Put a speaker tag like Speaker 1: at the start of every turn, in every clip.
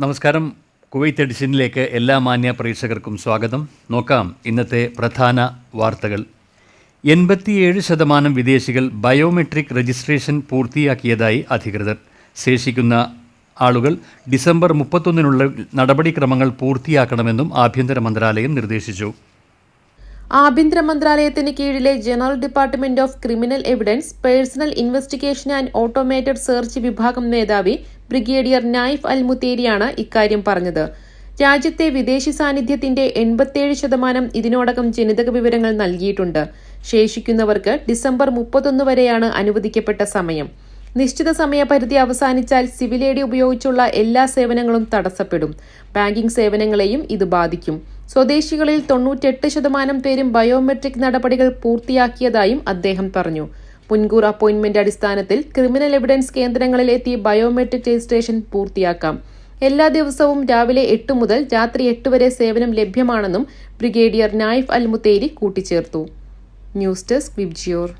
Speaker 1: നമസ്കാരം. കുവൈത്ത് എഡിഷനിലേക്ക് എല്ലാ മാന്യ പ്രേക്ഷകർക്കും സ്വാഗതം. നോക്കാം ഇന്നത്തെ പ്രധാന വാർത്തകൾ. എൺപത്തിയേഴ് ശതമാനം വിദേശികൾ ബയോമെട്രിക് രജിസ്ട്രേഷൻ പൂർത്തിയാക്കിയതായി അധികൃതർ. ശേഷിക്കുന്ന ആളുകൾ ഡിസംബർ മുപ്പത്തൊന്നിനുള്ള നടപടിക്രമങ്ങൾ പൂർത്തിയാക്കണമെന്നും ആഭ്യന്തര മന്ത്രാലയം നിർദ്ദേശിച്ചു.
Speaker 2: ആഭ്യന്തര മന്ത്രാലയത്തിന് കീഴിലെ general department of criminal evidence personal investigation and automated search വിഭാഗം മേധാവി ബ്രിഗേഡിയർ നായിഫ് അൽ മുത്തേരിയാണ് ഇക്കാര്യം പറഞ്ഞത്. രാജ്യത്തെ വിദേശി സാന്നിധ്യത്തിന്റെ എൺപത്തിയേഴ് ശതമാനം ഇതിനോടകം ജനിതക വിവരങ്ങൾ നൽകിയിട്ടുണ്ട്. ശേഷിക്കുന്നവർക്ക് ഡിസംബർ മുപ്പത്തൊന്ന് വരെയാണ് അനുവദിക്കപ്പെട്ട സമയം. നിശ്ചിത സമയപരിധി അവസാനിച്ചാൽ സിവിൽ ഉപയോഗിച്ചുള്ള എല്ലാ സേവനങ്ങളും തടസ്സപ്പെടും. ബാങ്കിംഗ് സേവനങ്ങളെയും ഇത് ബാധിക്കും. സ്വദേശികളിൽ തൊണ്ണൂറ്റെട്ട് ശതമാനം പേരും ബയോമെട്രിക് നടപടികൾ പൂർത്തിയാക്കിയതായും അദ്ദേഹം പറഞ്ഞു. മുൻകൂർ അപ്പോയിന്റ്മെന്റ് അടിസ്ഥാനത്തിൽ ക്രിമിനൽ എവിഡൻസ് കേന്ദ്രങ്ങളിൽ എത്തി ബയോമെട്രിക് രജിസ്ട്രേഷൻ പൂർത്തിയാക്കാം. എല്ലാ ദിവസവും രാവിലെ എട്ട് മുതൽ രാത്രി എട്ട് വരെ സേവനം ലഭ്യമാണെന്നും ബ്രിഗേഡിയർ നായിഫ് അൽ മുത്തേരി കൂട്ടിച്ചേർത്തു. News desk Vibgyor.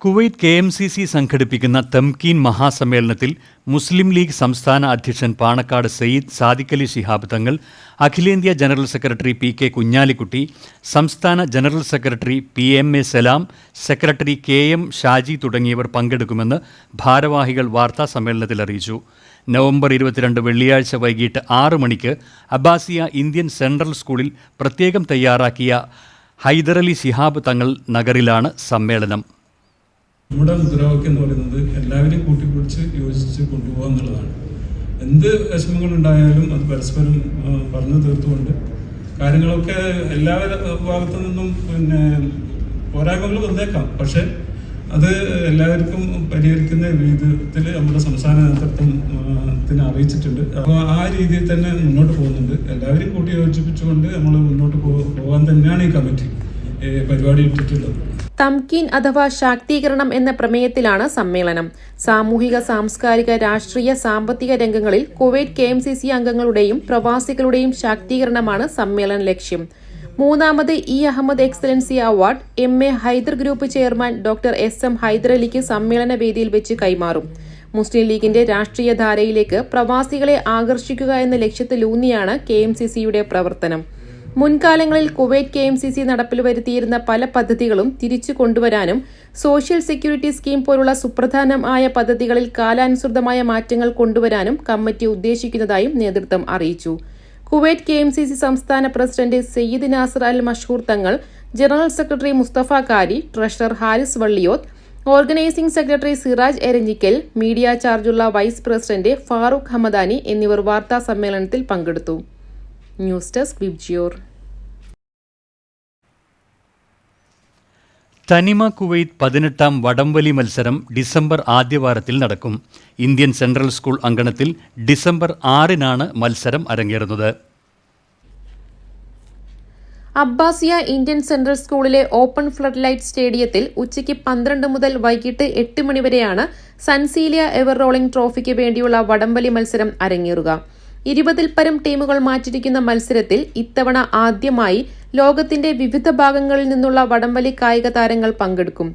Speaker 1: Kuwait K M C C സംഘടിപ്പിക്കുന്ന തംകീൻ മഹാസമ്മേളനത്തിൽ മുസ്ലിം ലീഗ് സംസ്ഥാന അധ്യക്ഷൻ പാണക്കാട് സയ്യിദ് സാദിഖലി ശിഹാബ് തങ്ങൾ അഖിലേന്ത്യാ general secretary P K Kunhalikutty സംസ്ഥാന general secretary P M A Salam secretary K M Shaji തുടങ്ങിയവർ പങ്കെടുക്കുമെന്ന് ഭാരവാഹികൾ വാർത്താ സമ്മേളനത്തിൽ അറിയിച്ചു. നവംബർ ഇരുപത്തിരണ്ട് വെള്ളിയാഴ്ച വൈകിട്ട് ആറ് മണിക്ക് അബ്ബാസിയ ഇന്ത്യൻ സെൻട്രൽ സ്കൂളിൽ പ്രത്യേകം തയ്യാറാക്കിയ ഹൈദരലി ശിഹാബ് തങ്ങൾ നഗറിലാണ് സമ്മേളനം.
Speaker 3: നമ്മുടെ മുദ്രാവാക്യം എന്ന് പറയുന്നത് എല്ലാവരെയും കൂട്ടിപ്പിടിച്ച് യോജിച്ച് കൊണ്ടുപോകുക എന്നുള്ളതാണ്. എന്ത് വിഷമങ്ങൾ ഉണ്ടായാലും അത് പരസ്പരം പറഞ്ഞു തീർത്തുകൊണ്ട് കാര്യങ്ങളൊക്കെ എല്ലാ ഭാഗത്തു നിന്നും പിന്നെ പോരായ്മകൾ വന്നേക്കാം. പക്ഷെ അത് എല്ലാവർക്കും പരിഹരിക്കുന്ന വിധത്തിൽ നമ്മുടെ സംസ്ഥാന നേതൃത്വത്തിന് അറിയിച്ചിട്ടുണ്ട്. അപ്പോൾ ആ രീതിയിൽ തന്നെ മുന്നോട്ട് പോകുന്നുണ്ട്. എല്ലാവരെയും കൂട്ടി യോജിപ്പിച്ചുകൊണ്ട് നമ്മൾ മുന്നോട്ട് പോകാൻ തന്നെയാണ് ഈ കമ്മിറ്റി പരിപാടി ഇട്ടിട്ടുള്ളത്.
Speaker 2: തംകീൻ അഥവാ ശാക്തീകരണം എന്ന പ്രമേയത്തിലാണ് സമ്മേളനം. സാമൂഹിക സാംസ്കാരിക രാഷ്ട്രീയ സാമ്പത്തിക രംഗങ്ങളിൽ Kuwait K M C C അംഗങ്ങളുടെയും പ്രവാസികളുടെയും ശാക്തീകരണമാണ് സമ്മേളന ലക്ഷ്യം. മൂന്നാമത് E Ahmed excellence award M A Haider group chairman doctor S M ഹൈദരലിക്ക് സമ്മേളന വേദിയിൽ വെച്ച് കൈമാറും. മുസ്ലിം ലീഗിന്റെ രാഷ്ട്രീയ ധാരയിലേക്ക് പ്രവാസികളെ ആകർഷിക്കുക എന്ന ലക്ഷ്യത്തിലൂന്നിയാണ് കെ എം സി സിയുടെ പ്രവർത്തനം. മുൻകാലങ്ങളിൽ Kuwait K M C C നടപ്പിൽ വരുത്തിയിരുന്ന പല പദ്ധതികളും തിരിച്ചു കൊണ്ടുവരാനും സോഷ്യൽ സെക്യൂരിറ്റി സ്കീം പോലുള്ള സുപ്രധാനമായ പദ്ധതികളിൽ കാലാനുസൃതമായ മാറ്റങ്ങൾ കൊണ്ടുവരാനും കമ്മിറ്റി ഉദ്ദേശിക്കുന്നതായും നേതൃത്വം അറിയിച്ചു. Kuwait K M C C സംസ്ഥാന president Sayyid Nasar Al Mashoor Thangal general secretary Mustafa Kari treasurer Haris Valliyoth organising secretary Siraj Eranhikkal media ചാർജുള്ള വൈസ് പ്രസിഡന്റ് ഫാറൂഖ് ഹമദാനി എന്നിവർ വാർത്താ സമ്മേളനത്തിൽ പങ്കെടുത്തു. ന്യൂസ് ഡെസ്ക് ബിബ്ജിയോർ
Speaker 1: തനിമ കുവൈത്ത് പതിനെട്ടാം വടംവലി മത്സരം ഡിസംബർ ആദ്യവാരത്തിൽ നടക്കും. ഇന്ത്യൻ സെൻട്രൽ സ്കൂൾ അങ്കണത്തിൽ ഡിസംബർ ആറിനാണ് മത്സരം അരങ്ങേറുന്നത്.
Speaker 2: അബ്ബാസിയ ഇന്ത്യൻ സെൻട്രൽ സ്കൂളിലെ ഓപ്പൺ ഫ്ലഡ് ലൈറ്റ് സ്റ്റേഡിയത്തിൽ ഉച്ചയ്ക്ക് പന്ത്രണ്ട് മുതൽ വൈകിട്ട് എട്ട് മണിവരെയാണ് സൻസീലിയ എവർ റോളിംഗ് ട്രോഫിക്ക് വേണ്ടിയുള്ള വടംവലി മത്സരം അരങ്ങേറുക. ഇരുപതിൽ പരം ടീമുകൾ മാറ്റിരിക്കുന്ന മത്സരത്തിൽ ഇത്തവണ ആദ്യമായി ലോകത്തിന്റെ വിവിധ ഭാഗങ്ങളിൽ നിന്നുള്ള വടംവലി കായിക താരങ്ങൾ പങ്കെടുക്കും.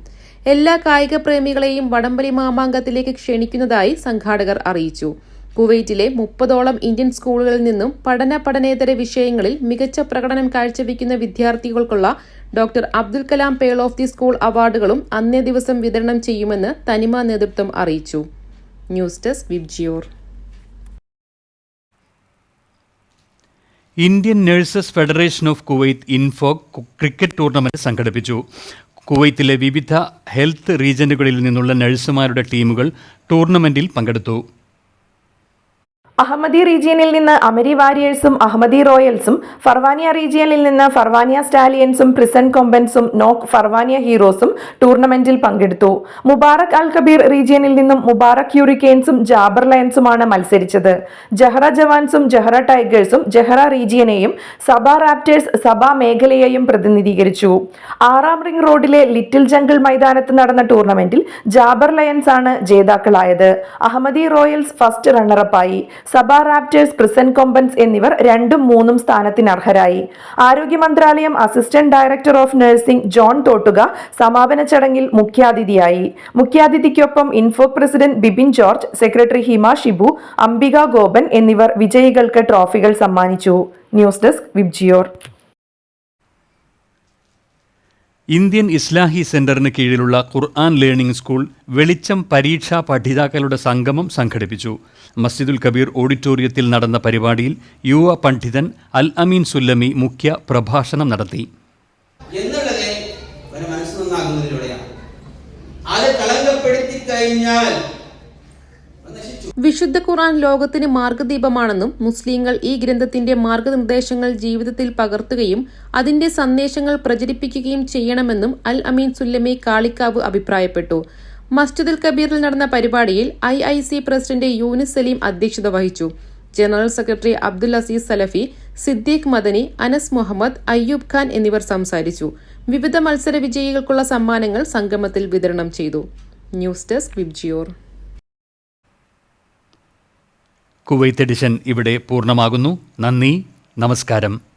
Speaker 2: എല്ലാ കായിക പ്രേമികളെയും വടംവലി മാമാങ്കത്തിലേക്ക് ക്ഷണിക്കുന്നതായി സംഘാടകർ അറിയിച്ചു. കുവൈറ്റിലെ മുപ്പതോളം ഇന്ത്യൻ സ്കൂളുകളിൽ നിന്നും പഠന പഠനേതര വിഷയങ്ങളിൽ മികച്ച പ്രകടനം കാഴ്ചവെക്കുന്ന വിദ്യാർത്ഥികൾക്കുള്ള doctor Abdul Kalam pearl of the school അവാർഡുകളും അന്നേ ദിവസം വിതരണം ചെയ്യുമെന്ന് തനിമ നേതൃത്വം അറിയിച്ചു. News desk Vibgyor.
Speaker 1: Indian Nurses Federation of Kuwait INFO cricket tournament സംഘടിപ്പിച്ചു. കുവൈത്തിലെ വിവിധ ഹെൽത്ത് റീജനുകളിൽ നിന്നുള്ള നഴ്സുമാരുടെ ടീമുകൾ ടൂർണമെന്റിൽ പങ്കെടുത്തു.
Speaker 4: അഹമ്മദി റീജിയനിൽ നിന്ന് അമരി വാരിയേഴ്സും അഹമ്മദി റോയൽസും ഫർവാനിയ റീജിയനിൽ നിന്ന് ഫർവാനിയ സ്റ്റാലിയൻസും പ്രിസൻ കൊമ്പൻസും നോക്ക് ഫർവാനിയ ഹീറോസും ടൂർണമെന്റിൽ പങ്കെടുത്തു. മുബാറക് അൽ കബീർ റീജിയനിൽ നിന്നും മുബാറക് യുറിക്കെയിൻസും ജാബർ ലയൻസുമാണ് മത്സരിച്ചത്. ജഹ്റ ജവാൻസും ജഹ്റ ടൈഗേഴ്സും ജഹ്റ റീജിയനെയും സബ റാപ്റ്റേഴ്സ് സബ മേഖലയെയും പ്രതിനിധീകരിച്ചു. ആറാം റിംഗ് റോഡിലെ ലിറ്റിൽ ജംഗിൾ മൈതാനത്ത് നടന്ന ടൂർണമെന്റിൽ ജാബർ ലയൻസ് ആണ് ജേതാക്കളായത്. അഹമ്മദി റോയൽസ് ഫസ്റ്റ് റണ്ണറപ്പായി. സബ റാപ്റ്റേഴ്സ് പ്രിസൻ കൊമ്പൻസ് എന്നിവർ രണ്ടും മൂന്നും സ്ഥാനത്തിന് അർഹരായി. ആരോഗ്യ മന്ത്രാലയം assistant director of nursing John Thottuka സമാപന ചടങ്ങിൽ മുഖ്യാതിഥിയായി. മുഖ്യാതിഥിക്കൊപ്പം INFO president Bibin George secretary Hima Shibu Ambika Gopan എന്നിവർ വിജയികൾക്ക് ട്രോഫികൾ സമ്മാനിച്ചു. News desk Vibgyor.
Speaker 1: Indian Islahi സെന്ററിന് കീഴിലുള്ള ഖുർആൻ ലേണിംഗ് സ്കൂൾ വെളിച്ചം പരീക്ഷാ പഠിതാക്കളുടെ സംഗമം സംഘടിപ്പിച്ചു. മസ്ജിദുൽ കബീർ ഓഡിറ്റോറിയത്തിൽ നടന്ന പരിപാടിയിൽ യുവ പണ്ഡിതൻ അൽ അമീൻ സുല്ലമി മുഖ്യ പ്രഭാഷണം നടത്തി.
Speaker 5: എന്നുള്ളത് മനസ്സ് നന്നാകുന്നതിലൂടെയാണ് അത് കളങ്കപ്പെടുത്തി കഴിഞ്ഞാൽ
Speaker 2: വിശുദ്ധ ഖുറാൻ ലോകത്തിന് മാർഗദീപമാണെന്നും മുസ്ലിങ്ങൾ ഈ ഗ്രന്ഥത്തിന്റെ മാർഗനിർദ്ദേശങ്ങൾ ജീവിതത്തിൽ പകർത്തുകയും അതിന്റെ സന്ദേശങ്ങൾ പ്രചരിപ്പിക്കുകയും ചെയ്യണമെന്നും അൽ അമീൻ സുല്ലമി കാളിക്കാവ് അഭിപ്രായപ്പെട്ടു. മസ്ജിദുൽ കബീറിൽ നടന്ന പരിപാടിയിൽ I I C president Yunis Saleem അധ്യക്ഷത വഹിച്ചു. ജനറൽ സെക്രട്ടറി അബ്ദുൽ അസീസ് സലഫി സിദ്ദീഖ് മദനി അനസ് മുഹമ്മദ് അയ്യൂബ് ഖാൻ എന്നിവർ സംസാരിച്ചു. വിവിധ മത്സര വിജയികൾക്കുള്ള സമ്മാനങ്ങൾ സംഗമത്തിൽ വിതരണം ചെയ്തു. News desk Vibgyor.
Speaker 1: Kuwait edition ഇവിടെ പൂർണമാകുന്നു. നന്ദി നമസ്കാരം.